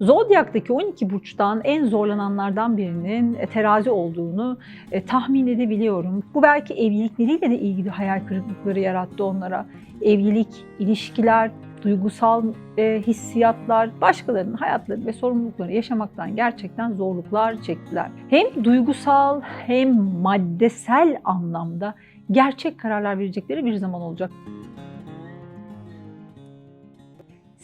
Zodyak'taki 12 burçtan en zorlananlardan birinin e, terazi olduğunu e, tahmin edebiliyorum. Bu belki evlilikleriyle de ilgili hayal kırıklıkları yarattı onlara. Evlilik, ilişkiler, duygusal e, hissiyatlar, başkalarının hayatları ve sorumlulukları yaşamaktan gerçekten zorluklar çektiler. Hem duygusal hem maddesel anlamda gerçek kararlar verecekleri bir zaman olacak.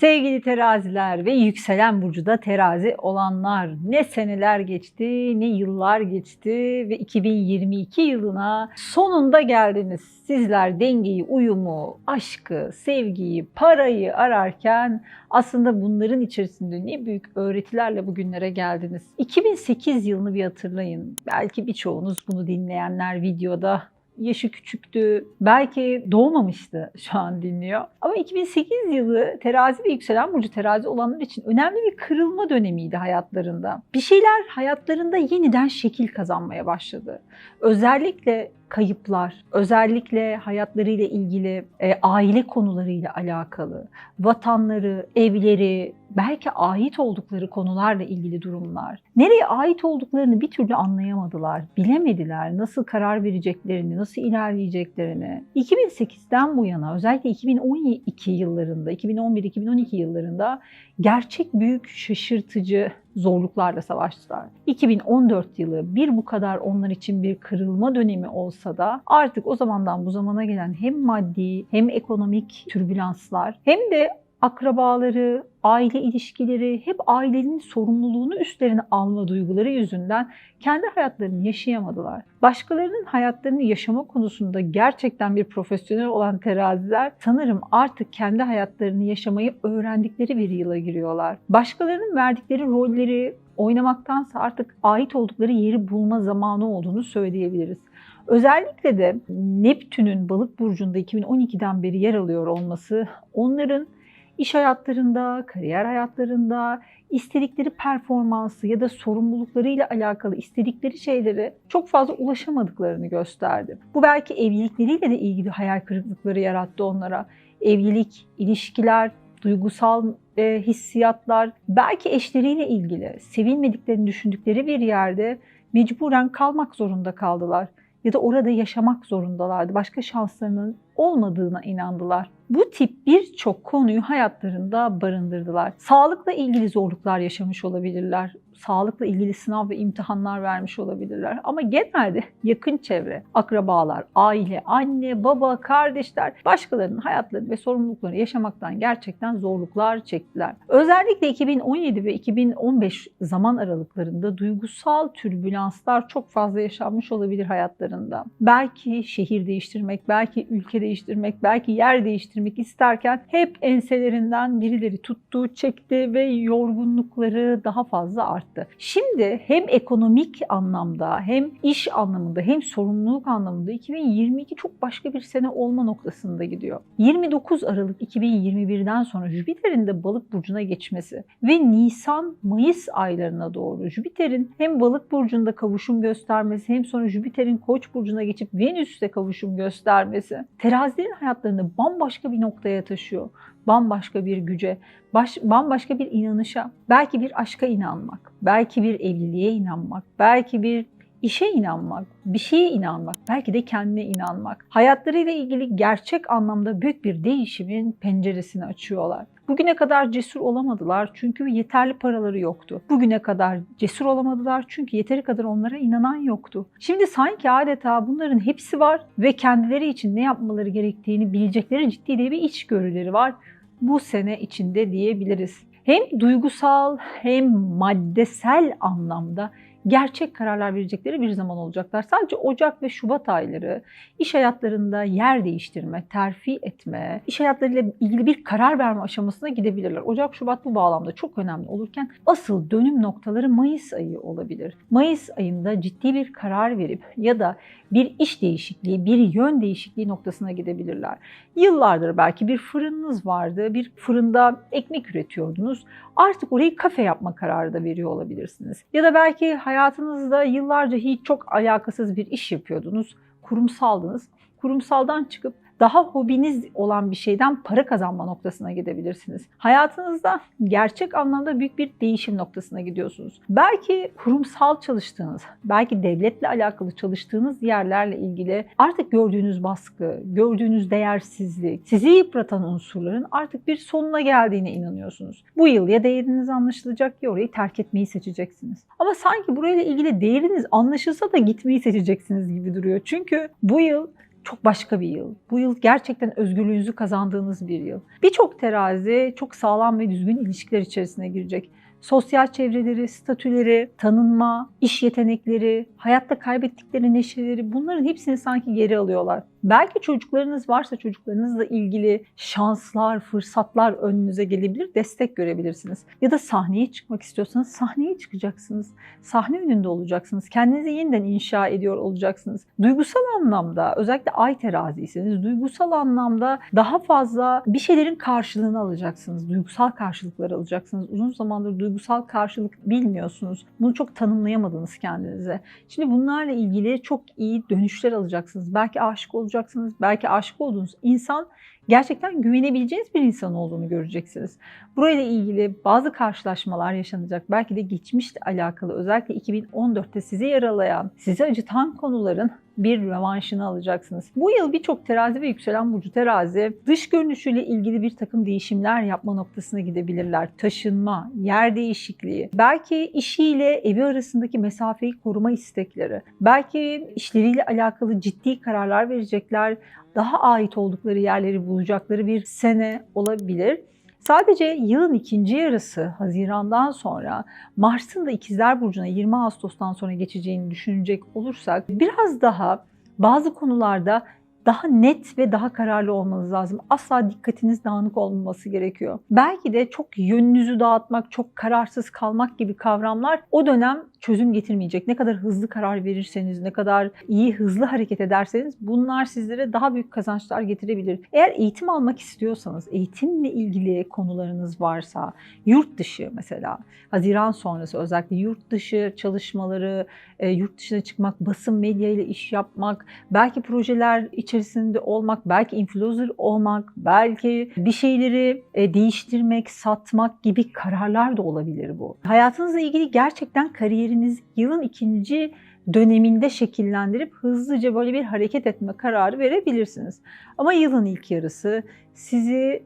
Sevgili teraziler ve yükselen burcuda terazi olanlar ne seneler geçti ne yıllar geçti ve 2022 yılına sonunda geldiniz. Sizler dengeyi, uyumu, aşkı, sevgiyi, parayı ararken aslında bunların içerisinde ne büyük öğretilerle bugünlere geldiniz. 2008 yılını bir hatırlayın. Belki birçoğunuz bunu dinleyenler videoda yaşı küçüktü, belki doğmamıştı şu an dinliyor. Ama 2008 yılı terazi ve yükselen burcu terazi olanlar için önemli bir kırılma dönemiydi hayatlarında. Bir şeyler hayatlarında yeniden şekil kazanmaya başladı. Özellikle kayıplar, özellikle hayatlarıyla ilgili e, aile konularıyla alakalı, vatanları, evleri, belki ait oldukları konularla ilgili durumlar. Nereye ait olduklarını bir türlü anlayamadılar, bilemediler nasıl karar vereceklerini, nasıl ilerleyeceklerini. 2008'den bu yana özellikle 2012 yıllarında, 2011-2012 yıllarında gerçek büyük şaşırtıcı zorluklarla savaştılar. 2014 yılı bir bu kadar onlar için bir kırılma dönemi olsa da artık o zamandan bu zamana gelen hem maddi hem ekonomik türbülanslar hem de akrabaları, aile ilişkileri, hep ailenin sorumluluğunu üstlerine alma duyguları yüzünden kendi hayatlarını yaşayamadılar. Başkalarının hayatlarını yaşama konusunda gerçekten bir profesyonel olan teraziler sanırım artık kendi hayatlarını yaşamayı öğrendikleri bir yıla giriyorlar. Başkalarının verdikleri rolleri oynamaktansa artık ait oldukları yeri bulma zamanı olduğunu söyleyebiliriz. Özellikle de Neptün'ün balık burcunda 2012'den beri yer alıyor olması onların iş hayatlarında, kariyer hayatlarında istedikleri performansı ya da sorumluluklarıyla alakalı istedikleri şeylere çok fazla ulaşamadıklarını gösterdi. Bu belki evlilikleriyle de ilgili hayal kırıklıkları yarattı onlara. Evlilik, ilişkiler, duygusal e, hissiyatlar, belki eşleriyle ilgili sevilmediklerini düşündükleri bir yerde mecburen kalmak zorunda kaldılar ya da orada yaşamak zorundalardı. Başka şanslarının olmadığına inandılar. Bu tip birçok konuyu hayatlarında barındırdılar. Sağlıkla ilgili zorluklar yaşamış olabilirler. Sağlıkla ilgili sınav ve imtihanlar vermiş olabilirler. Ama genelde yakın çevre, akrabalar, aile, anne, baba, kardeşler başkalarının hayatlarını ve sorumluluklarını yaşamaktan gerçekten zorluklar çektiler. Özellikle 2017 ve 2015 zaman aralıklarında duygusal türbülanslar çok fazla yaşanmış olabilir hayatlarında. Belki şehir değiştirmek, belki ülke değiştirmek, belki yer değiştirmek isterken hep enselerinden birileri tuttu, çekti ve yorgunlukları daha fazla arttı. Şimdi hem ekonomik anlamda hem iş anlamında hem sorumluluk anlamında 2022 çok başka bir sene olma noktasında gidiyor. 29 Aralık 2021'den sonra Jüpiter'in de balık burcuna geçmesi ve Nisan-Mayıs aylarına doğru Jüpiter'in hem balık burcunda kavuşum göstermesi hem sonra Jüpiter'in koç burcuna geçip Venüs'te kavuşum göstermesi terazilerin hayatlarını bambaşka bir noktaya taşıyor. Bambaşka bir güce, baş, bambaşka bir inanışa, belki bir aşka inanmak, belki bir evliliğe inanmak, belki bir işe inanmak, bir şeye inanmak, belki de kendine inanmak. Hayatlarıyla ilgili gerçek anlamda büyük bir değişimin penceresini açıyorlar. Bugüne kadar cesur olamadılar çünkü yeterli paraları yoktu. Bugüne kadar cesur olamadılar çünkü yeteri kadar onlara inanan yoktu. Şimdi sanki adeta bunların hepsi var ve kendileri için ne yapmaları gerektiğini bilecekleri ciddi bir içgörüleri var. Bu sene içinde diyebiliriz. Hem duygusal hem maddesel anlamda gerçek kararlar verecekleri bir zaman olacaklar. Sadece Ocak ve Şubat ayları iş hayatlarında yer değiştirme, terfi etme, iş hayatlarıyla ilgili bir karar verme aşamasına gidebilirler. Ocak, Şubat bu bağlamda çok önemli olurken asıl dönüm noktaları Mayıs ayı olabilir. Mayıs ayında ciddi bir karar verip ya da bir iş değişikliği, bir yön değişikliği noktasına gidebilirler. Yıllardır belki bir fırınınız vardı, bir fırında ekmek üretiyordunuz. Artık orayı kafe yapma kararı da veriyor olabilirsiniz. Ya da belki hayatınızda yıllarca hiç çok alakasız bir iş yapıyordunuz, kurumsaldınız. Kurumsaldan çıkıp daha hobiniz olan bir şeyden para kazanma noktasına gidebilirsiniz. Hayatınızda gerçek anlamda büyük bir değişim noktasına gidiyorsunuz. Belki kurumsal çalıştığınız, belki devletle alakalı çalıştığınız yerlerle ilgili artık gördüğünüz baskı, gördüğünüz değersizlik, sizi yıpratan unsurların artık bir sonuna geldiğine inanıyorsunuz. Bu yıl ya değeriniz anlaşılacak ya orayı terk etmeyi seçeceksiniz. Ama sanki burayla ilgili değeriniz anlaşılsa da gitmeyi seçeceksiniz gibi duruyor. Çünkü bu yıl çok başka bir yıl. Bu yıl gerçekten özgürlüğünüzü kazandığınız bir yıl. Birçok terazi çok sağlam ve düzgün ilişkiler içerisine girecek. Sosyal çevreleri, statüleri, tanınma, iş yetenekleri, hayatta kaybettikleri neşeleri bunların hepsini sanki geri alıyorlar. Belki çocuklarınız varsa çocuklarınızla ilgili şanslar, fırsatlar önünüze gelebilir, destek görebilirsiniz. Ya da sahneye çıkmak istiyorsanız sahneye çıkacaksınız. Sahne önünde olacaksınız. Kendinizi yeniden inşa ediyor olacaksınız. Duygusal anlamda özellikle ay teraziyseniz duygusal anlamda daha fazla bir şeylerin karşılığını alacaksınız. Duygusal karşılıkları alacaksınız. Uzun zamandır duygusal karşılık bilmiyorsunuz. Bunu çok tanımlayamadınız kendinize. Şimdi bunlarla ilgili çok iyi dönüşler alacaksınız. Belki aşık olacaksınız. Belki aşık olduğunuz insan gerçekten güvenebileceğiniz bir insan olduğunu göreceksiniz. Burayla ilgili bazı karşılaşmalar yaşanacak. Belki de geçmişle alakalı özellikle 2014'te sizi yaralayan, sizi acıtan konuların bir rövanşını alacaksınız. Bu yıl birçok terazi ve yükselen burcu terazi dış görünüşüyle ilgili bir takım değişimler yapma noktasına gidebilirler. Taşınma, yer değişikliği, belki işiyle evi arasındaki mesafeyi koruma istekleri, belki işleriyle alakalı ciddi kararlar verecekler, daha ait oldukları yerleri bulacakları bir sene olabilir. Sadece yılın ikinci yarısı Haziran'dan sonra Mars'ın da İkizler Burcu'na 20 Ağustos'tan sonra geçeceğini düşünecek olursak biraz daha bazı konularda daha net ve daha kararlı olmanız lazım. Asla dikkatiniz dağınık olmaması gerekiyor. Belki de çok yönünüzü dağıtmak, çok kararsız kalmak gibi kavramlar o dönem çözüm getirmeyecek. Ne kadar hızlı karar verirseniz, ne kadar iyi hızlı hareket ederseniz bunlar sizlere daha büyük kazançlar getirebilir. Eğer eğitim almak istiyorsanız, eğitimle ilgili konularınız varsa, yurt dışı mesela, Haziran sonrası özellikle yurt dışı çalışmaları, e, yurt dışına çıkmak, basın medya ile iş yapmak, belki projeler içerisinde olmak, belki influencer olmak, belki bir şeyleri e, değiştirmek, satmak gibi kararlar da olabilir bu. Hayatınızla ilgili gerçekten kariyeriniz yılın ikinci döneminde şekillendirip hızlıca böyle bir hareket etme kararı verebilirsiniz. Ama yılın ilk yarısı sizi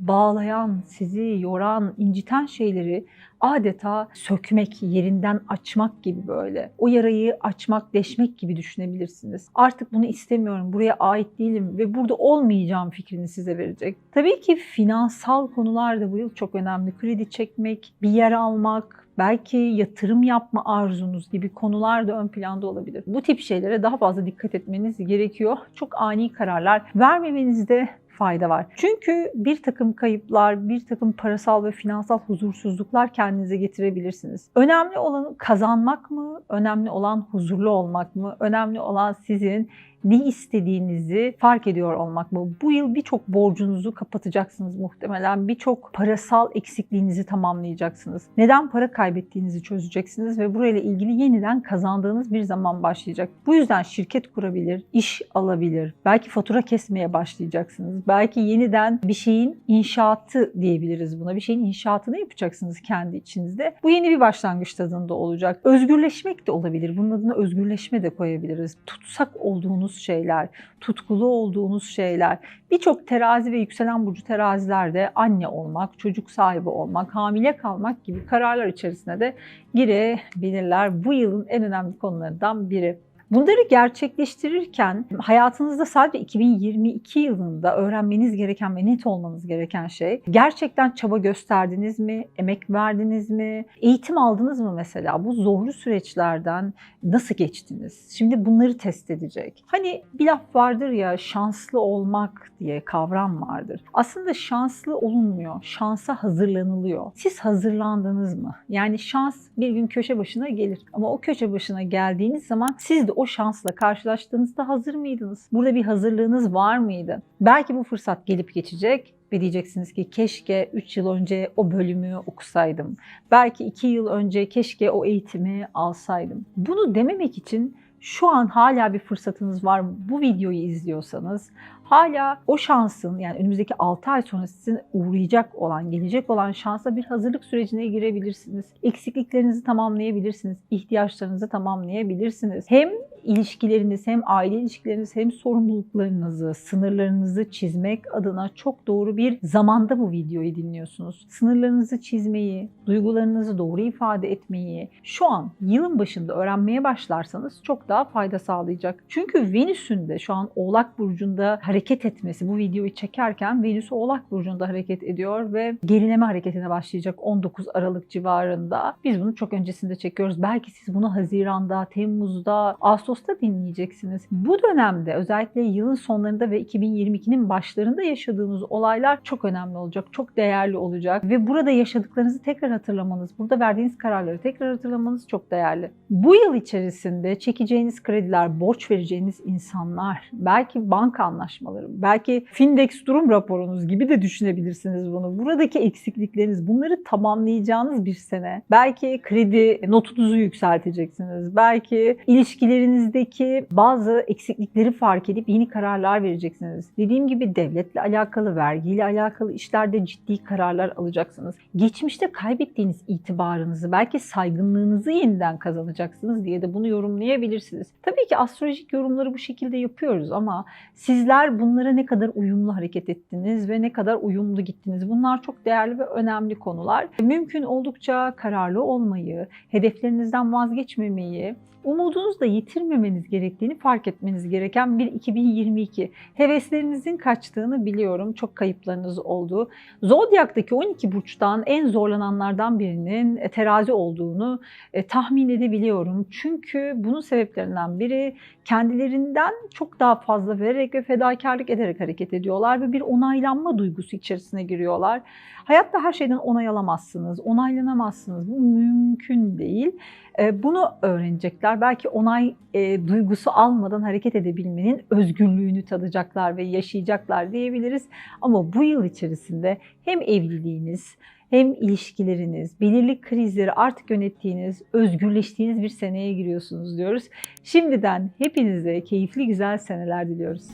bağlayan, sizi yoran, inciten şeyleri adeta sökmek, yerinden açmak gibi böyle. O yarayı açmak, deşmek gibi düşünebilirsiniz. Artık bunu istemiyorum, buraya ait değilim ve burada olmayacağım fikrini size verecek. Tabii ki finansal konular da bu yıl çok önemli. Kredi çekmek, bir yer almak, belki yatırım yapma arzunuz gibi konular da ön planda olabilir. Bu tip şeylere daha fazla dikkat etmeniz gerekiyor. Çok ani kararlar vermemenizde fayda var. Çünkü bir takım kayıplar, bir takım parasal ve finansal huzursuzluklar kendinize getirebilirsiniz. Önemli olan kazanmak mı? Önemli olan huzurlu olmak mı? Önemli olan sizin ne istediğinizi fark ediyor olmak mı? Bu yıl birçok borcunuzu kapatacaksınız muhtemelen. Birçok parasal eksikliğinizi tamamlayacaksınız. Neden para kaybettiğinizi çözeceksiniz ve burayla ilgili yeniden kazandığınız bir zaman başlayacak. Bu yüzden şirket kurabilir, iş alabilir, belki fatura kesmeye başlayacaksınız. Belki yeniden bir şeyin inşaatı diyebiliriz buna. Bir şeyin inşaatını yapacaksınız kendi içinizde. Bu yeni bir başlangıç tadında olacak. Özgürleşmek de olabilir. Bunun adına özgürleşme de koyabiliriz. Tutsak olduğunuz şeyler, tutkulu olduğunuz şeyler. Birçok terazi ve yükselen burcu terazilerde anne olmak, çocuk sahibi olmak, hamile kalmak gibi kararlar içerisine de girebilirler. Bu yılın en önemli konularından biri. Bunları gerçekleştirirken hayatınızda sadece 2022 yılında öğrenmeniz gereken ve net olmanız gereken şey gerçekten çaba gösterdiniz mi, emek verdiniz mi, eğitim aldınız mı mesela? Bu zorlu süreçlerden nasıl geçtiniz? Şimdi bunları test edecek. Hani bir laf vardır ya şanslı olmak diye kavram vardır. Aslında şanslı olunmuyor, şansa hazırlanılıyor. Siz hazırlandınız mı? Yani şans bir gün köşe başına gelir ama o köşe başına geldiğiniz zaman siz de o şansla karşılaştığınızda hazır mıydınız? Burada bir hazırlığınız var mıydı? Belki bu fırsat gelip geçecek ve diyeceksiniz ki keşke 3 yıl önce o bölümü okusaydım. Belki 2 yıl önce keşke o eğitimi alsaydım. Bunu dememek için şu an hala bir fırsatınız var. Bu videoyu izliyorsanız hala o şansın yani önümüzdeki 6 ay sonra sizin uğrayacak olan, gelecek olan şansa bir hazırlık sürecine girebilirsiniz. Eksikliklerinizi tamamlayabilirsiniz, ihtiyaçlarınızı tamamlayabilirsiniz. Hem ilişkileriniz hem aile ilişkileriniz hem sorumluluklarınızı, sınırlarınızı çizmek adına çok doğru bir zamanda bu videoyu dinliyorsunuz. Sınırlarınızı çizmeyi, duygularınızı doğru ifade etmeyi şu an yılın başında öğrenmeye başlarsanız çok daha fayda sağlayacak. Çünkü Venüs'ün de şu an Oğlak Burcu'nda hareket etmesi, bu videoyu çekerken Venüs Oğlak Burcu'nda hareket ediyor ve gerileme hareketine başlayacak 19 Aralık civarında. Biz bunu çok öncesinde çekiyoruz. Belki siz bunu Haziran'da, Temmuz'da, Ağustos'ta dinleyeceksiniz. Bu dönemde özellikle yılın sonlarında ve 2022'nin başlarında yaşadığınız olaylar çok önemli olacak, çok değerli olacak ve burada yaşadıklarınızı tekrar hatırlamanız, burada verdiğiniz kararları tekrar hatırlamanız çok değerli. Bu yıl içerisinde çekeceğiniz krediler, borç vereceğiniz insanlar, belki banka anlaşmaları, belki Findex durum raporunuz gibi de düşünebilirsiniz bunu. Buradaki eksiklikleriniz, bunları tamamlayacağınız bir sene. Belki kredi notunuzu yükselteceksiniz. Belki ilişkilerinizdeki bazı eksiklikleri fark edip yeni kararlar vereceksiniz. Dediğim gibi devletle alakalı, vergiyle alakalı işlerde ciddi kararlar alacaksınız. Geçmişte kaybettiğiniz itibarınızı, belki saygınlığınızı yeniden kazanacaksınız diye de bunu yorumlayabilirsiniz. Tabii ki astrolojik yorumları bu şekilde yapıyoruz ama sizler bunlara ne kadar uyumlu hareket ettiniz ve ne kadar uyumlu gittiniz? Bunlar çok değerli ve önemli konular. Mümkün oldukça kararlı olmayı, hedeflerinizden vazgeçmemeyi, umudunuzu da yitirmemeniz gerektiğini fark etmeniz gereken bir 2022. Heveslerinizin kaçtığını biliyorum. Çok kayıplarınız oldu. Zodyak'taki 12 burçtan en zorlananlardan birinin terazi olduğunu e, tahmin edebiliyorum. Çünkü bunun sebeplerinden biri kendilerinden çok daha fazla vererek ve fedakarlık ederek hareket ediyorlar ve bir onaylanma duygusu içerisine giriyorlar. Hayatta her şeyden onay alamazsınız, onaylanamazsınız. Bu mümkün değil. E, Bunu öğrenecekler. Belki onay e, duygusu almadan hareket edebilmenin özgürlüğünü tadacaklar ve yaşayacaklar diyebiliriz. Ama bu yıl içerisinde hem evliliğiniz hem ilişkileriniz, belirli krizleri artık yönettiğiniz, özgürleştiğiniz bir seneye giriyorsunuz diyoruz. Şimdiden hepinize keyifli güzel seneler diliyoruz.